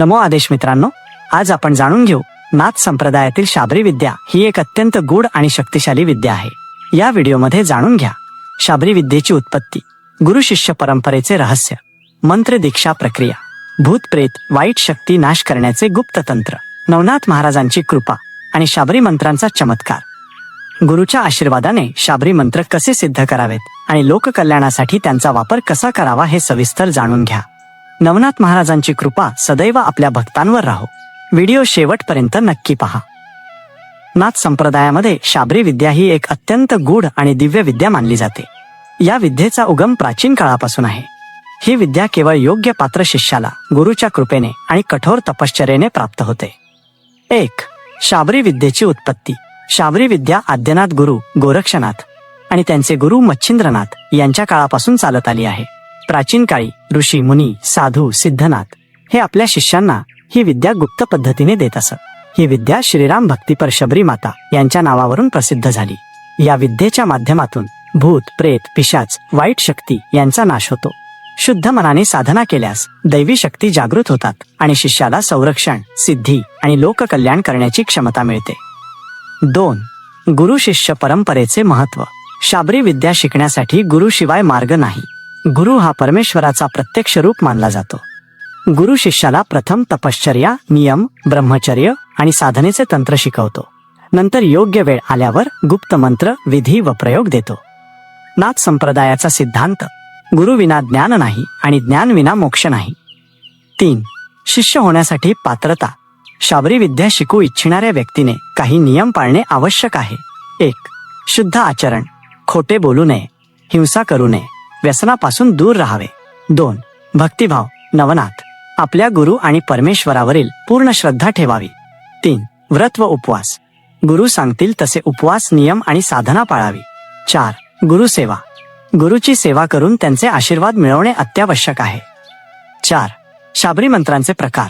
नमो आदेश मित्रांनो आज आपण जाणून घेऊ नाथ संप्रदायातील शाबरी विद्या ही एक अत्यंत गूढ आणि शक्तिशाली विद्या आहे. या व्हिडिओमध्ये जाणून घ्या शाबरी विद्येची उत्पत्ती गुरु शिष्य परंपरेचे रहस्य मंत्र दीक्षा प्रक्रिया भूत प्रेत वाईट शक्ती नाश करण्याचे गुप्त तंत्र नवनाथ महाराजांची कृपा आणि शाबरी मंत्रांचा चमत्कार. गुरुच्या आशीर्वादाने शाबरी मंत्र कसे सिद्ध करावेत आणि लोककल्याणासाठी त्यांचा वापर कसा करावा हे सविस्तर जाणून घ्या. नवनाथ महाराजांची कृपा सदैव आपल्या भक्तांवर राहो. व्हिडिओ शेवटपर्यंत नक्की पहा. नाथ संप्रदायामध्ये शाबरी विद्या ही एक अत्यंत गूढ आणि दिव्य विद्या मानली जाते. या विद्येचा उगम प्राचीन काळापासून आहे. ही विद्या केवळ योग्य पात्र शिष्याला गुरुच्या कृपेने आणि कठोर तपश्चर्येने प्राप्त होते. एक शाबरी विद्येची उत्पत्ती. शाबरी विद्या आद्यनाथ गुरु गोरक्षनाथ आणि त्यांचे गुरु मच्छिंद्रनाथ यांच्या काळापासून चालत आली आहे. प्राचीन काळी ऋषी मुनी साधू सिद्धनाथ हे आपल्या शिष्यांना ही विद्या गुप्त पद्धतीने देत असत. ही विद्या श्रीराम भक्तीपर शबरी माता यांच्या नावावरून प्रसिद्ध झाली. या विद्येच्या माध्यमातून भूत प्रेत पिशाच वाईट शक्ती यांचा नाश होतो. शुद्ध मनाने साधना केल्यास दैवी शक्ती जागृत होतात आणि शिष्याला संरक्षण सिद्धी आणि लोककल्याण करण्याची क्षमता मिळते. दोन गुरु शिष्य परंपरेचे महत्त्व. शाबरी विद्या शिकण्यासाठी गुरुशिवाय मार्ग नाही. गुरु हा परमेश्वराचा प्रत्यक्ष रूप मानला जातो. गुरु शिष्याला प्रथम तपश्चर्या नियम ब्रह्मचर्य आणि साधनेचे तंत्र शिकवतो. नंतर योग्य वेळ आल्यावर गुप्त मंत्र विधी व प्रयोग देतो. नाथ संप्रदायाचा सिद्धांत गुरुविना ज्ञान नाही आणि ज्ञान विना मोक्ष नाही. तीन शिष्य होण्यासाठी पात्रता. शाबरी विद्या शिकू इच्छिणाऱ्या व्यक्तीने काही नियम पाळणे आवश्यक आहे. एक शुद्ध आचरण. खोटे बोलू नये. हिंसा करू नये. व्यसनापासून दूर राहावे. दोन भक्तिभाव नवनाथ. आपल्या गुरु आणि परमेश्वरावरील पूर्ण श्रद्धा ठेवावी. तीन व्रत व उपवास. गुरु सांगतील तसे उपवास नियम आणि साधना पाळावी. चार गुरुसेवा गुरुची सेवा करून त्यांचे आशीर्वाद मिळवणे अत्यावश्यक आहे. चार शाबरी मंत्रांचे प्रकार.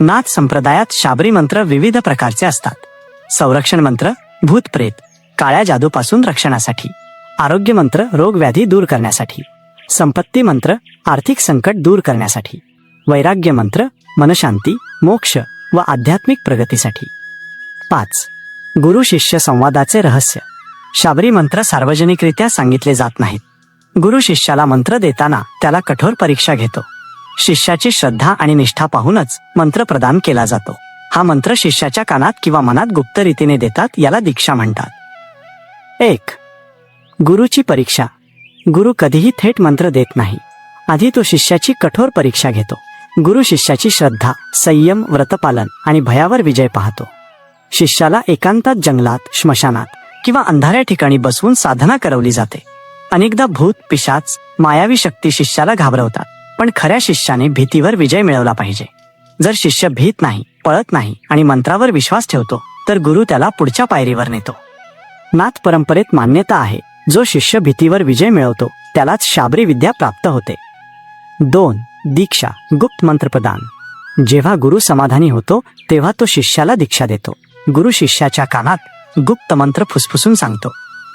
नाथ संप्रदायात शाबरी मंत्र विविध प्रकारचे असतात. संरक्षण मंत्र भूतप्रेत. काळ्या जादूपासून रक्षणासाठी. आरोग्य मंत्र रोगव्याधी दूर करण्यासाठी. संपत्ती मंत्र आर्थिक संकट दूर करण्यासाठी. वैराग्य मंत्र मनशांती मोक्ष व आध्यात्मिक प्रगतीसाठी. पाच. गुरु शिष्य संवादाचे रहस्य. शाबरी मंत्र सार्वजनिकरित्या सांगितले जात नाहीत. गुरु शिष्याला मंत्र देताना त्याला कठोर परीक्षा घेतो. शिष्याची श्रद्धा आणि निष्ठा पाहूनच मंत्र प्रदान केला जातो. हा मंत्र शिष्याच्या कानात किंवा मनात गुप्त रीतीने देतात याला दीक्षा म्हणतात. एक. गुरुची परीक्षा. गुरु कधीही थेट मंत्र देत नाही. आधी तो शिष्याची कठोर परीक्षा घेतो. गुरु शिष्याची श्रद्धा संयम व्रतपालन आणि भयावर विजय पाहतो. शिष्याला एकांतात जंगलात श्मशानात किंवा अंधाऱ्या ठिकाणी बसवून साधना करवली जाते. अनेकदा भूत पिशाच मायावी शक्ती शिष्याला घाबरवतात पण खऱ्या शिष्याने भीतीवर विजय मिळवला पाहिजे. जर शिष्य भीत नाही पळत नाही आणि मंत्रावर विश्वास ठेवतो तर गुरु त्याला पुढच्या पायरीवर नेतो. नाथ परंपरेत मान्यता आहे. जो शिष्य भीतीवर विजय मिळवतो त्यालाच शाबरी विद्या प्राप्त होते. दोन दीक्षा गुप्त मंत्र प्रदान. जेव्हा गुरु समाधानी होतो तेव्हा तो शिष्याला दीक्षा देतो. गुरु शिष्याच्या कानात गुप्त मंत्र फुसफुसून सांगतो.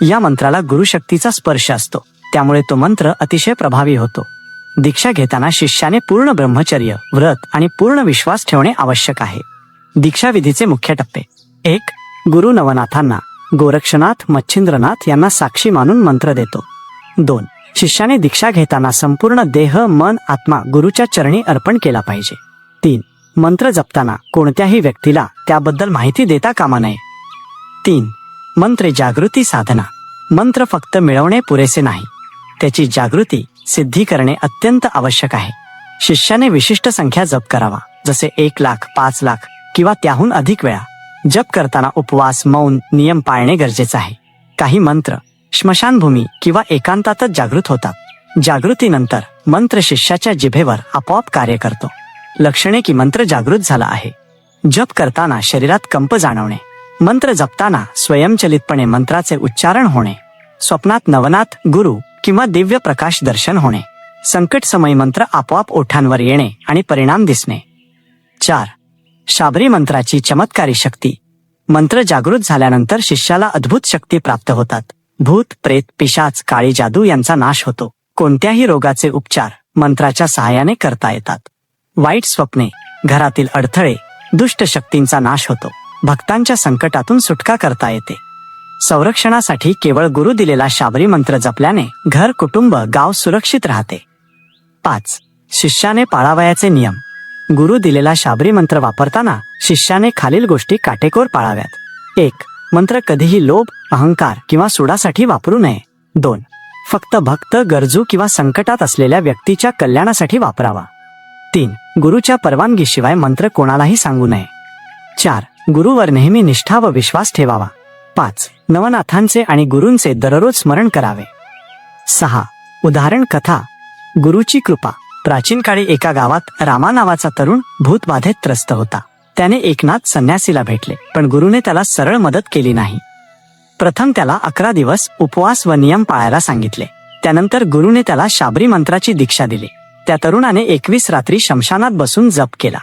या मंत्राला गुरुशक्तीचा स्पर्श असतो. त्यामुळे तो मंत्र अतिशय प्रभावी होतो. दीक्षा घेताना शिष्याने पूर्ण ब्रह्मचर्य व्रत आणि पूर्ण विश्वास ठेवणे आवश्यक आहे. दीक्षाविधीचे मुख्य टप्पे. एक गुरु नवनाथांना. गोरक्षनाथ मच्छिंद्रनाथ यांना साक्षी मानून मंत्र देतो. दोन. शिष्याने दीक्षा घेताना संपूर्ण देह मन आत्मा गुरुच्या चरणी अर्पण केला पाहिजे. तीन. मंत्र जपताना कोणत्याही व्यक्तीला त्याबद्दल माहिती देता कामा नये. तीन. मंत्र जागृती साधना. मंत्र फक्त मिळवणे पुरेसे नाही. त्याची जागृती सिद्धी करणे अत्यंत आवश्यक आहे. शिष्याने विशिष्ट संख्या जप करावा जसे एक लाख पाच लाख किंवा त्याहून अधिक वेळा. जप करताना उपवास मौन नियम पाळणे गरजेचे आहे. काही मंत्र स्मशानभूमी किंवा एकांतातच जागृत होतात. जागृतीनंतर मंत्र शिष्याच्या जिभेवर आपोआप कार्य करतो. लक्षणे की मंत्र जागृत झाला आहे. जप करताना शरीरात कंप जाणवणे. मंत्र जपताना स्वयंचलितपणे मंत्राचे उच्चारण होणे. स्वप्नात नवनाथ गुरु किंवा दिव्य प्रकाश दर्शन होणे. संकट समय मंत्र आपोआप ओठांवर येणे आणि परिणाम दिसणे. चार शाबरी मंत्राची चमत्कारी शक्ती. मंत्र जागृत झाल्यानंतर शिष्याला अद्भुत शक्ती प्राप्त होतात. भूत प्रेत पिशाच काळी जादू यांचा नाश होतो. कोणत्याही रोगाचे उपचार मंत्राच्या सहाय्याने करता येतात. वाईट स्वप्ने घरातील अडथळे दुष्ट शक्तींचा नाश होतो. भक्तांच्या संकटातून सुटका करता येते. संरक्षणासाठी केवळ गुरु दिलेला शाबरी मंत्र जपल्याने घर कुटुंब गाव सुरक्षित राहते. पाच. शिष्याने पाळावयाचे नियम. गुरु दिलेला शाबरी मंत्र वापरताना शिष्याने खालील गोष्टी काटेकोर पाळाव्यात. एक मंत्र कधीही लोभ अहंकार किंवा सुडासाठी वापरू नये. दोन फक्त भक्त गरजू किंवा संकटात असलेल्या व्यक्तीच्या कल्याणासाठी वापरावा. तीन गुरुच्या परवानगीशिवाय मंत्र कोणालाही सांगू नये. चार गुरुवर नेहमी निष्ठा व विश्वास ठेवावा. पाच नवनाथांचे आणि गुरूंचे दररोज स्मरण करावे. सहा उदाहरण कथा गुरुची कृपा. प्राचीन काळी एका गावात रामा नावाचा तरुण भूतबाधेत त्रस्त होता. त्याने एकनाथ संन्यासीला भेटले पण गुरुने त्याला सरळ मदत केली नाही. प्रथम त्याला अकरा दिवस उपवास व नियम पाळायला सांगितले. त्यानंतर गुरुने त्याला शाबरी मंत्राची दीक्षा दिली. त्या तरुणाने एकवीस रात्री शमशानात बसून जप केला.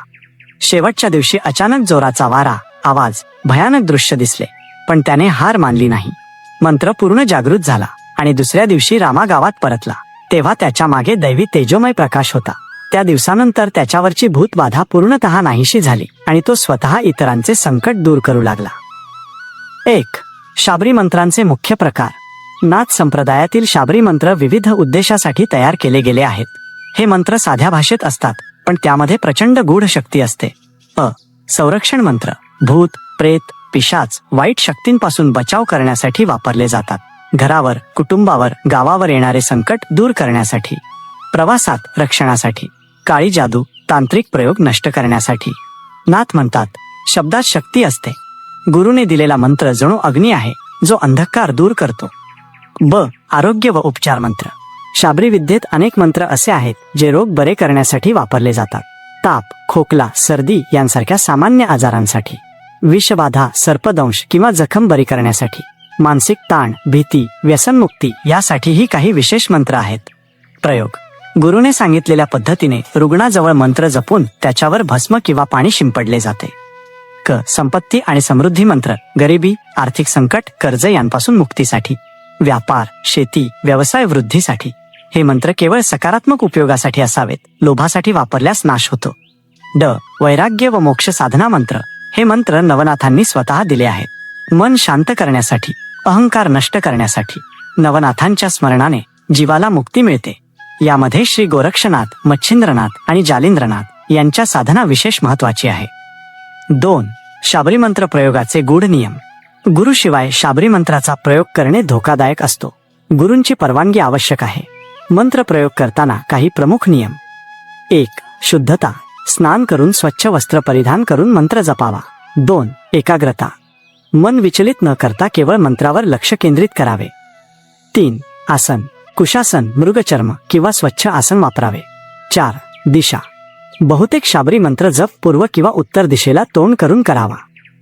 शेवटच्या दिवशी अचानक जोराचा वारा आवाज भयानक दृश्य दिसले पण त्याने हार मानली नाही. मंत्र पूर्ण जागृत झाला आणि दुसऱ्या दिवशी रामा गावात परतला. तेव्हा त्याच्यामागे दैवी तेजोमय प्रकाश होता. त्या दिवसानंतर त्याच्यावरची भूतबाधा पूर्णतः नाहीशी झाली आणि तो स्वतः इतरांचे संकट दूर करू लागला. एक शाबरी मंत्रांचे मुख्य प्रकार. नाथ संप्रदायातील शाबरी मंत्र विविध उद्देशासाठी तयार केले गेले आहेत. हे मंत्र साध्या भाषेत असतात पण त्यामध्ये प्रचंड गूढ शक्ती असते. अ संरक्षण मंत्र. भूत प्रेत पिशाच वाईट शक्तींपासून बचाव करण्यासाठी वापरले जातात. घरावर कुटुंबावर गावावर येणारे संकट दूर करण्यासाठी प्रवासात रक्षणासाठी काळी जादू तांत्रिक प्रयोग नष्ट करण्यासाठी. नाथ म्हणतात शब्दात शक्ती असते. गुरुने दिलेला मंत्र जणू अग्नी आहे जो अंधकार दूर करतो. ब आरोग्य व उपचार मंत्र. शाबरी विद्येत अनेक मंत्र असे आहेत जे रोग बरे करण्यासाठी वापरले जातात. ताप खोकला सर्दी यांसारख्या सामान्य आजारांसाठी. विषबाधा सर्पदंश किंवा जखम बरी करण्यासाठी. मानसिक ताण भीती व्यसनमुक्ती यासाठीही काही विशेष मंत्र आहेत. प्रयोग. गुरुने सांगितलेल्या पद्धतीने रुग्णाजवळ मंत्र जपून त्याच्यावर भस्म किंवा पाणी शिंपडले जाते. क. संपत्ती आणि समृद्धी मंत्र गरिबी आर्थिक संकट कर्ज यांपासून मुक्तीसाठी. व्यापार शेती व्यवसाय वृद्धीसाठी. हे मंत्र केवळ सकारात्मक उपयोगासाठी असावेत लोभासाठी वापरल्यास नाश होतो. ड. वैराग्य व मोक्ष साधना मंत्र हे मंत्र नवनाथांनी स्वतः दिले आहेत. मन शांत करण्यासाठी. अहंकार नष्ट करण्यासाठी नवनाथांच्या स्मरणाने जीवाला मुक्ती मिळते. यामध्ये श्री गोरक्षनाथ मच्छिंद्रनाथ आणि जालिंद्रनाथ यांच्या साधना विशेष महत्वाची आहे. दोन शाबरी मंत्र प्रयोगाचे गूढ नियम. गुरुशिवाय शाबरी मंत्राचा प्रयोग करणे धोकादायक असतो. गुरूंची परवानगी आवश्यक आहे. मंत्र प्रयोग करताना काही प्रमुख नियम. एक शुद्धता. स्नान करून स्वच्छ वस्त्र परिधान करून मंत्र जपावा. दोन एकाग्रता. मन विचलित न करता केवळ मंत्रावर लक्ष केंद्रित करावे. तीन आसन. कुशासन मृगचर्म किंवा स्वच्छ आसन वापरावे. चार दिशा. बहुतेक शाबरी मंत्र जप पूर्व किंवा उत्तर दिशेला तोंड करून करावा.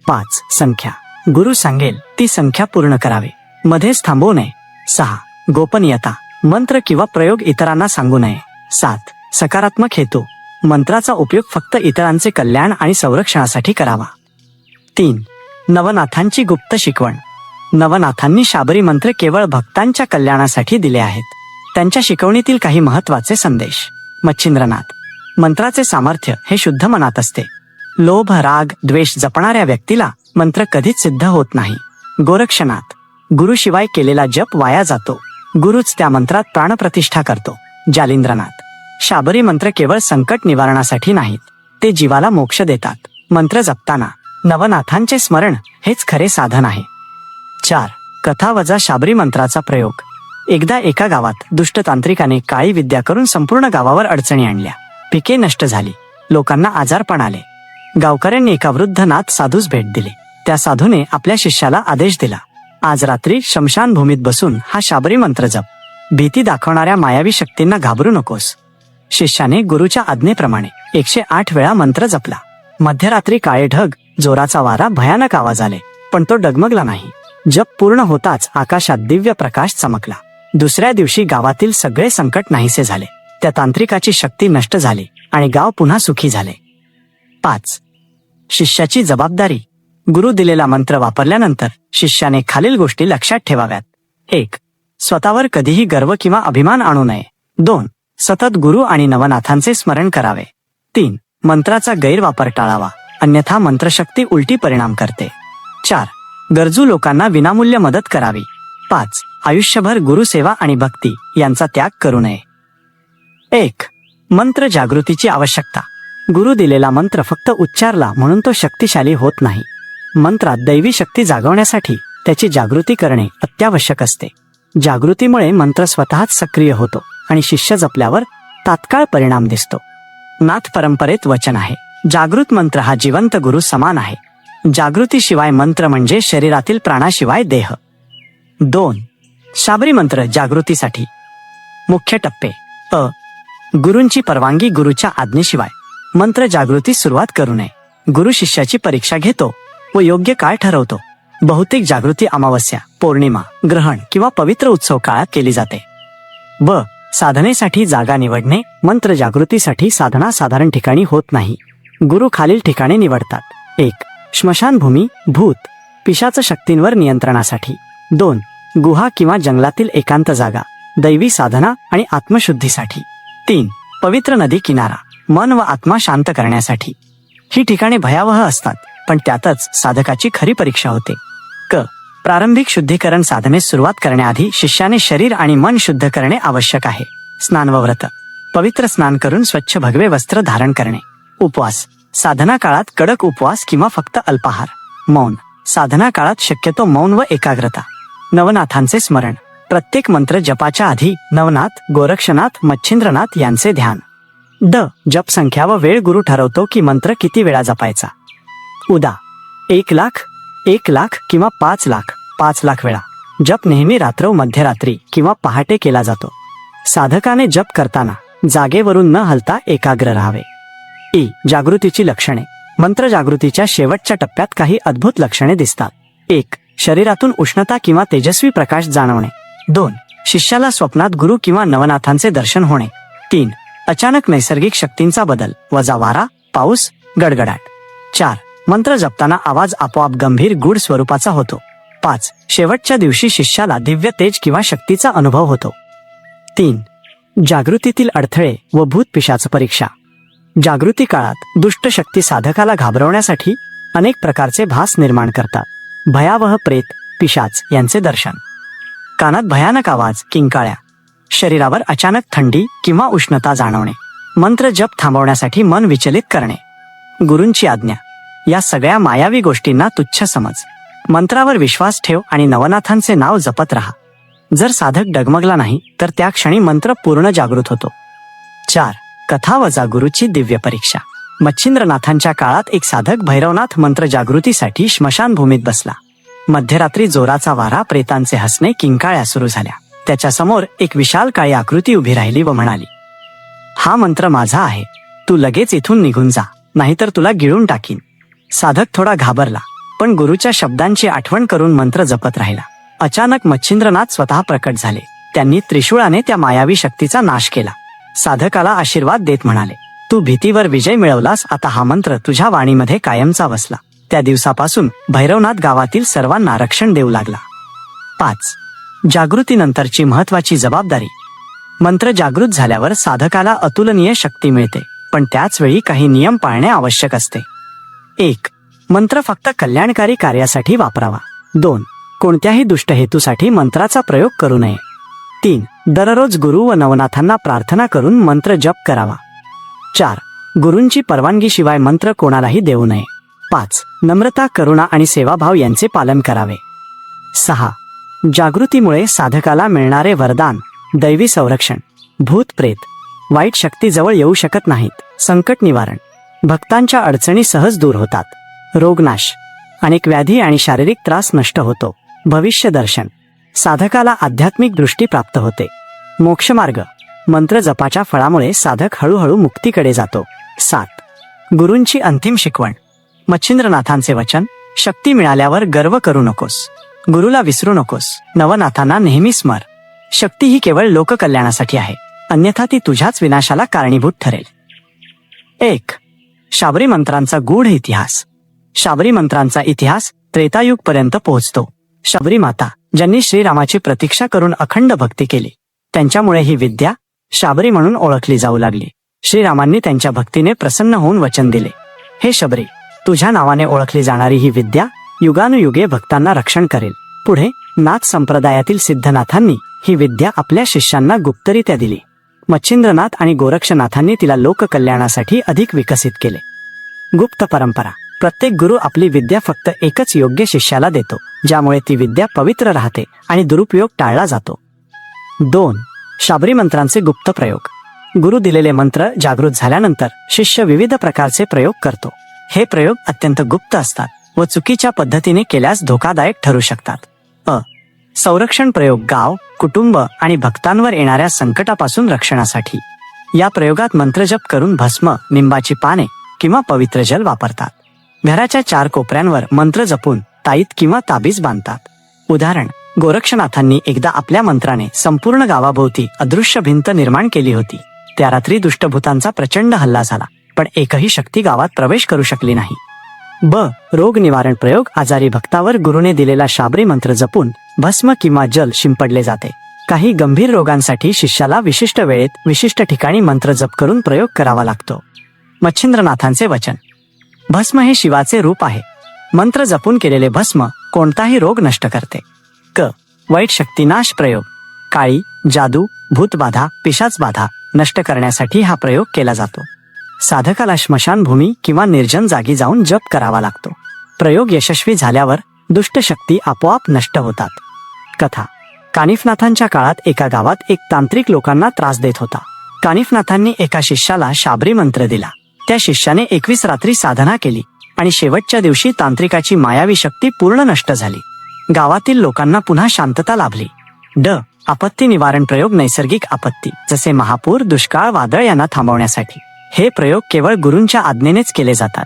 पाच संख्या. गुरु सांगेल ती संख्या पूर्ण करावे. मध्येच थांबवू नये. सहा गोपनीयता. मंत्र किंवा प्रयोग इतरांना सांगू नये. सात सकारात्मक हेतू. मंत्राचा उपयोग फक्त इतरांचे कल्याण आणि संरक्षणासाठी करावा. तीन नवनाथांची गुप्त शिकवण. नवनाथांनी शाबरी मंत्र केवळ भक्तांच्या कल्याणासाठी दिले आहेत. त्यांच्या शिकवणीतील काही महत्त्वाचे संदेश. मच्छिंद्रनाथ मंत्राचे सामर्थ्य हे शुद्ध मनात असते. लोभ राग द्वेष जपणाऱ्या व्यक्तीला मंत्र कधीच सिद्ध होत नाही. गोरक्षनाथ गुरुशिवाय केलेला जप वाया जातो. गुरुच त्या मंत्रात प्राणप्रतिष्ठा करतो. जालिंद्रनाथ शाबरी मंत्र केवळ संकट निवारणासाठी नाहीत. ते जीवाला मोक्ष देतात. मंत्र जपताना नवनाथांचे स्मरण हेच खरे साधन आहे. चार. कथा वजा शाबरी मंत्राचा प्रयोग. एकदा एका गावात दुष्ट तांत्रिकाने काळी विद्या करून संपूर्ण गावावर अडचणी आणल्या. पिके नष्ट झाली. लोकांना आजारपण आले. गावकऱ्यांनी एका वृद्ध नाथ साधूस भेट दिली. त्या साधूने आपल्या शिष्याला आदेश दिला. आज रात्री शमशानभूमीत बसून हा शाबरी मंत्र जप. भीती दाखवणाऱ्या मायावी शक्तींना घाबरू नकोस. शिष्याने गुरुच्या आज्ञेप्रमाणे एकशे आठ वेळा मंत्र जपला. मध्यरात्री काळे ढग जोराचा वारा भयानक आवाज आले पण तो डगमगला नाही. जप पूर्ण होताच आकाशात दिव्य प्रकाश चमकला. दुसऱ्या दिवशी गावातील सगळे संकट नाहीसे झाले. त्या तांत्रिकाची शक्ती नष्ट झाली आणि गाव पुन्हा सुखी झाले. पाच. शिष्याची जबाबदारी. गुरु दिलेला मंत्र वापरल्यानंतर शिष्याने खालील गोष्टी लक्षात ठेवाव्यात. एक. स्वतःवर कधीही गर्व किंवा अभिमान आणू नये. दोन. सतत गुरु आणि नवनाथांचे स्मरण करावे. तीन. मंत्राचा गैरवापर टाळावा. अन्यथा मंत्रशक्ती उलटी परिणाम करते. चार. गरजू लोकांना विनामूल्य मदत करावी. पाच. आयुष्यभर गुरुसेवा आणि भक्ती यांचा त्याग करू नये. एक. मंत्र जागृतीची आवश्यकता. गुरु दिलेला मंत्र फक्त उच्चारला म्हणून तो शक्तिशाली होत नाही. मंत्रात दैवी शक्ती जागवण्यासाठी त्याची जागृती करणे अत्यावश्यक असते. जागृतीमुळे मंत्र स्वतःच सक्रिय होतो आणि शिष्य जपल्यावर तात्काळ परिणाम दिसतो. नाथ परंपरेत वचन आहे. जागृत मंत्र हा जिवंत गुरु समान आहे. जागृतीशिवाय मंत्र म्हणजे शरीरातील प्राणाशिवाय देह. दोन. शाबरी मंत्र जागृतीसाठी. मुख्य टप्पे. अ. गुरूंची परवानगी गुरुच्या आज्ञेशिवाय. मंत्र जागृती सुरुवात करू नये गुरु शिष्याची परीक्षा घेतो व योग्य काळ ठरवतो. बहुतेक जागृती अमावस्या पौर्णिमा ग्रहण किंवा पवित्र उत्सव काळात केली जाते. ब. साधनेसाठी जागा निवडणे. मंत्र जागृतीसाठी साधना साधारण ठिकाणी होत नाही. गुरु खालील ठिकाणे निवडतात. एक स्मशानभूमी भूत पिशाच शक्तींवर नियंत्रणासाठी. दोन गुहा किंवा जंगलातील एकांत जागा दैवी साधना आणि आत्मशुद्धीसाठी. तीन पवित्र नदी किनारा मन व आत्मा शांत करण्यासाठी. ही ठिकाणे भयावह असतात पण त्यातच साधकाची खरी परीक्षा होते. क प्रारंभिक शुद्धीकरण साधनेस सुरुवात करण्याआधी शिष्याने शरीर आणि मन शुद्ध करणे आवश्यक आहे. स्नान व व्रत. पवित्र स्नान करून स्वच्छ भगवे वस्त्र धारण करणे. उपवास. साधना काळात कडक उपवास किंवा फक्त अल्पाहार. मौन. साधना काळात शक्यतो मौन व एकाग्रता. नवनाथांचे स्मरण. प्रत्येक मंत्र जपाच्या आधी नवनाथ गोरक्षनाथ मच्छिंद्रनाथ यांचे ध्यान. ड जप संख्या व वेळ गुरु ठरवतो की मंत्र किती वेळा जपायचा. उदा. एक लाख एक लाख किंवा पाच लाख पाच लाख वेळा. जप नेहमी रात्र मध्यरात्री किंवा पहाटे केला जातो. साधकाने जप करताना जागेवरून न हलता एकाग्र राहावे. ई जागृतीची लक्षणे. मंत्र जागृतीच्या शेवटच्या टप्प्यात काही अद्भुत लक्षणे दिसतात. एक शरीरातून उष्णता किंवा तेजस्वी प्रकाश जाणवणे. दोन शिष्याला स्वप्नात गुरु किंवा नवनाथांचे दर्शन होणे. तीन अचानक नैसर्गिक शक्तींचा बदल. वजा वारा पाऊस गडगडाट. चार मंत्र जपताना आवाज आपोआप गंभीर गूढ स्वरूपाचा होतो. पाच शेवटच्या दिवशी शिष्याला दिव्य तेज किंवा शक्तीचा अनुभव होतो. तीन जागृतीतील अडथळे व भूत पिशाच परीक्षा. जागृती काळात दुष्ट शक्ती साधकाला घाबरवण्यासाठी अनेक प्रकारचे भास निर्माण करतात. भयावह प्रेत पिशाच यांचे दर्शन. कानात भयानक आवाज किंकाळ्या. शरीरावर अचानक थंडी किंवा उष्णता जाणवणे. मंत्र जप थांबवण्यासाठी मन विचलित करणे. गुरूंची आज्ञा. या सगळ्या मायावी गोष्टींना तुच्छ समज. मंत्रावर विश्वास ठेव आणि नवनाथांचे नाव जपत राहा. जर साधक डगमगला नाही तर त्या क्षणी मंत्र पूर्ण जागृत होतो. चार. कथा वजा गुरुची दिव्य परीक्षा. मच्छिंद्रनाथांच्या काळात एक साधक भैरवनाथ मंत्र जागृतीसाठी स्मशानभूमीत बसला. मध्यरात्री जोराचा वारा प्रेतांचे हसणे किंकाळ्या सुरू झाल्या. त्याच्यासमोर एक विशाल काळी आकृती उभी राहिली व म्हणाली हा मंत्र माझा आहे. तू लगेच इथून निघून जा. नाहीतर तुला गिळून टाकीन. साधक थोडा घाबरला पण गुरुच्या शब्दांची आठवण करून मंत्र जपत राहिला. अचानक मच्छिंद्रनाथ स्वतः प्रकट झाले. त्यांनी त्रिशूळाने त्या मायावी शक्तीचा नाश केला. साधकाला आशीर्वाद देत म्हणाले तू भीतीवर विजय मिळवलास आता हा मंत्र तुझ्या वाणीमध्ये कायमचा बसला. त्या दिवसापासून भैरवनाथ गावातील सर्वांना रक्षण देऊ लागला. पाच. जागृतीनंतरची महत्वाची जबाबदारी. मंत्र जागृत झाल्यावर साधकाला अतुलनीय शक्ती मिळते पण त्याच वेळी काही नियम पाळणे आवश्यक असते. एक. मंत्र फक्त कल्याणकारी कार्यासाठी वापरावा. दोन. कोणत्याही दुष्ट हेतूसाठी मंत्राचा प्रयोग करू नये. तीन. दररोज गुरु व नवनाथांना प्रार्थना करून मंत्र जप करावा. चार. गुरूंची परवानगीशिवाय मंत्र कोणालाही देऊ नये. पाच. नम्रता करुणा आणि सेवाभाव यांचे पालन करावे. सहा. जागृतीमुळे साधकाला मिळणारे वरदान दैवी संरक्षण भूत प्रेत वाईट शक्ती जवळ येऊ शकत नाहीत संकट निवारण. भक्तांच्या अडचणी सहज दूर होतात. रोगनाश. अनेक व्याधी आणि शारीरिक त्रास नष्ट होतो. भविष्य दर्शन. साधकाला आध्यात्मिक दृष्टी प्राप्त होते. मोक्षमार्ग मंत्र जपाच्या फळामुळे साधक हळूहळू मुक्तीकडे जातो. सात. गुरूंची अंतिम शिकवण. मच्छिंद्रनाथांचे वचन शक्ती मिळाल्यावर गर्व करू नकोस. गुरुला विसरू नकोस. नवनाथांना नेहमी स्मर. शक्ती ही केवळ लोककल्याणासाठी आहे. अन्यथा ती तुझ्याच विनाशाला कारणीभूत ठरेल. एक. शाबरी मंत्रांचा गूढ इतिहास. शाबरी मंत्रांचा इतिहास त्रेतायुग पर्यंत पोहोचतो. शबरी माता ज्यांनी श्रीरामाची प्रतीक्षा करून अखंड भक्ती केली. त्यांच्यामुळे ही विद्या शाबरी म्हणून ओळखली जाऊ लागली. श्रीरामांनी त्यांच्या भक्तीने प्रसन्न होऊन वचन दिले. हे शबरी तुझ्या नावाने ओळखली जाणारी ही विद्या युगानुयुगे भक्तांना रक्षण करेल. पुढे नाथ संप्रदायातील सिद्धनाथांनी ही विद्या आपल्या शिष्यांना गुप्तरित्या दिली. मच्छिंद्रनाथ आणि गोरक्षनाथांनी तिला लोककल्याणासाठी अधिक विकसित केले. गुप्त परंपरा प्रत्येक गुरु आपली विद्या फक्त एकच योग्य शिष्याला देतो ज्यामुळे ती विद्या पवित्र राहते आणि दुरुपयोग टाळला जातो. दोन शाबरी मंत्रांचे गुप्त प्रयोग. गुरु दिलेले मंत्र जागृत झाल्यानंतर शिष्य विविध प्रकारचे प्रयोग करतो. हे प्रयोग अत्यंत गुप्त असतात व चुकीच्या पद्धतीने केल्यास धोकादायक ठरू शकतात. अ संरक्षण प्रयोग गाव कुटुंब आणि भक्तांवर येणाऱ्या संकटापासून रक्षणासाठी. या प्रयोगात मंत्रजप करून भस्म निंबाची पाने किंवा पवित्र जल वापरतात. घराच्या चार कोपऱ्यांवर मंत्र जपून ताईत किंवा ताबीज बांधतात. उदाहरण गोरक्षनाथांनी एकदा आपल्या मंत्राने संपूर्ण गावाभोवती अदृश्य भिंत निर्माण केली होती. त्या रात्री दुष्टभूतांचा प्रचंड हल्ला झाला पण एकही शक्ती गावात प्रवेश करू शकली नाही. ब रोग निवारण प्रयोग आजारी भक्तावर गुरुने दिलेला शाबरी मंत्र जपून भस्म किंवा जल शिंपडले जाते. काही गंभीर रोगांसाठी शिष्याला विशिष्ट वेळेत विशिष्ट ठिकाणी मंत्र जप करून प्रयोग करावा लागतो. मच्छिंद्रनाथांचे वचन. भस्म हे शिवाचे रूप आहे. मंत्र जपून केलेले भस्म कोणताही रोग नष्ट करते. क. वाईट शक्तीनाश प्रयोग. काळी जादू भूतबाधा पिशाचबाधा नष्ट करण्यासाठी हा प्रयोग केला जातो. साधकाला स्मशानभूमी किंवा निर्जन जागी जाऊन जप करावा लागतो. प्रयोग यशस्वी झाल्यावर दुष्ट शक्ती आपोआप नष्ट होतात. कथा. कानिफनाथांच्या काळात एका गावात एक तांत्रिक लोकांना त्रास देत होता. कानिफनाथांनी एका शिष्याला शाबरी मंत्र दिला. त्या शिष्याने एकवीस रात्री साधना केली आणि शेवटच्या दिवशी तांत्रिकाची मायावी शक्ती पूर्ण नष्ट झाली. गावातील लोकांना पुन्हा शांतता लाभली. ड. आपत्ती निवारण प्रयोग नैसर्गिक आपत्ती जसे महापूर दुष्काळ वादळ यांना थांबवण्यासाठी. हे प्रयोग केवळ गुरूंच्या आज्ञेनेच केले जातात.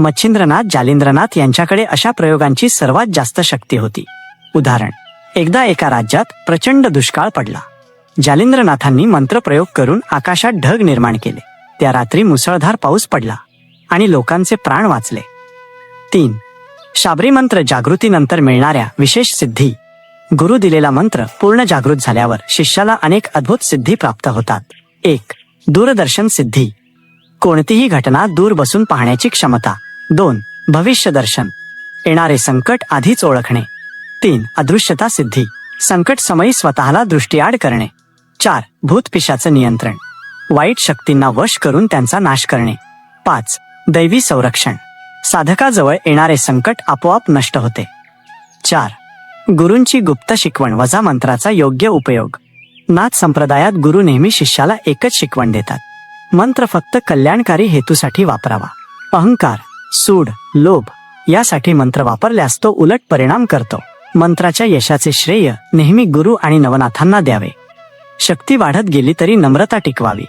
मच्छिंद्रनाथ जालिंद्रनाथ यांच्याकडे अशा प्रयोगांची सर्वात जास्त शक्ती होती. उदाहरण एकदा एका राज्यात प्रचंड दुष्काळ पडला. जालिंद्रनाथांनी मंत्रप्रयोग करून आकाशात ढग निर्माण केले. त्या रात्री मुसळधार पाऊस पडला आणि लोकांचे प्राण वाचले. तीन. शाबरी मंत्र जागृतीनंतर मिळणाऱ्या विशेष सिद्धी. गुरु दिलेला मंत्र पूर्ण जागृत झाल्यावर शिष्याला अनेक अद्भुत सिद्धी प्राप्त होतात. एक. दूरदर्शन सिद्धी. कोणतीही घटना दूर बसून पाहण्याची क्षमता. दोन. भविष्य दर्शन. येणारे संकट आधीच ओळखणे. तीन. अदृश्यता सिद्धी. संकट समयी स्वतःला दृष्टीआड करणे. चार. भूतपिशाचं नियंत्रण. वाईट शक्तींना वश करून त्यांचा नाश करणे. पाच दैवी संरक्षण. साधकाजवळ येणारे संकट आपोआप नष्ट होते. चार गुरूंची गुप्त शिकवण वजा मंत्राचा योग्य उपयोग. नाथ संप्रदायात गुरु नेहमी शिष्याला एकच शिकवण देतात. मंत्र फक्त कल्याणकारी हेतूसाठी वापरावा. अहंकार सूड लोभ यासाठी मंत्र वापरल्यास तो उलट परिणाम करतो. मंत्राच्या यशाचे श्रेय नेहमी गुरु आणि नवनाथांना द्यावे. शक्ती वाढत गेली तरी नम्रता टिकवावी.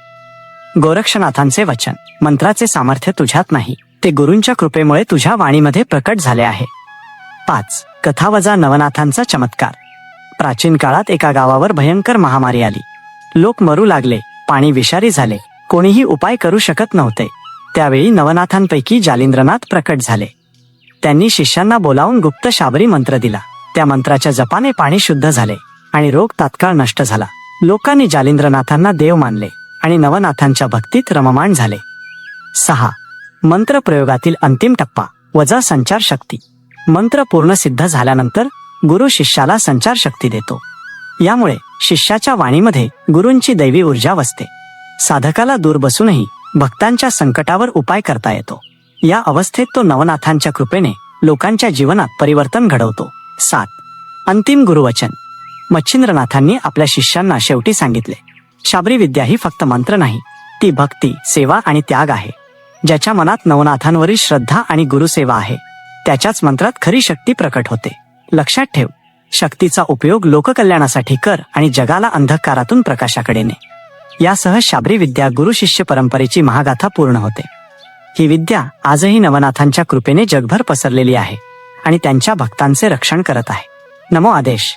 गोरक्षनाथांचे वचन मंत्राचे सामर्थ्य तुझ्यात नाही. ते गुरूंच्या कृपेमुळे तुझ्या वाणीमध्ये प्रकट झाले आहे. पाच कथावजा नवनाथांचा चमत्कार. प्राचीन काळात एका गावावर भयंकर महामारी आली. लोक मरू लागले पाणी विषारी झाले कोणीही उपाय करू शकत नव्हते. त्यावेळी नवनाथांपैकी जालिंद्रनाथ प्रकट झाले. त्यांनी शिष्यांना बोलावून गुप्त शाबरी मंत्र दिला. त्या मंत्राच्या जपाने पाणी शुद्ध झाले आणि रोग तात्काळ नष्ट झाला. लोकांनी जालिंद्रनाथांना देव मानले आणि नवनाथांच्या भक्तीत रममाण झाले. सहा. मंत्र प्रयोगातील अंतिम टप्पा वजा संचार शक्ती. मंत्र पूर्ण सिद्ध झाल्यानंतर गुरु शिष्याला संचार शक्ती देतो. यामुळे शिष्याच्या वाणीमध्ये गुरूंची दैवी ऊर्जा वसते. साधकाला दूर बसूनही भक्तांच्या संकटावर उपाय करता येतो. या अवस्थेत तो नवनाथांच्या कृपेने लोकांच्या जीवनात परिवर्तन घडवतो. सात. अंतिम गुरुवचन. मच्छिंद्रनाथांनी आपल्या शिष्यांना शेवटी सांगितले शाबरी विद्या ही फक्त मंत्र नाही ती भक्ती सेवा आणि त्याग आहे ज्याच्या मनात नवनाथांवरील श्रद्धा आणि गुरुसेवा आहे. त्याच्याच मंत्रात खरी शक्ती प्रकट होते. लक्षात ठेव शक्तीचा उपयोग लोककल्याणासाठी कर आणि जगाला अंधकारातून प्रकाशाकडे ने. यासह शाबरी विद्या गुरु शिष्य परंपरेची महागाथा पूर्ण होते. ही विद्या आजही नवनाथांच्या कृपेने जगभर पसरलेली आहे आणि त्यांच्या भक्तांचे रक्षण करत आहे. नमो आदेश.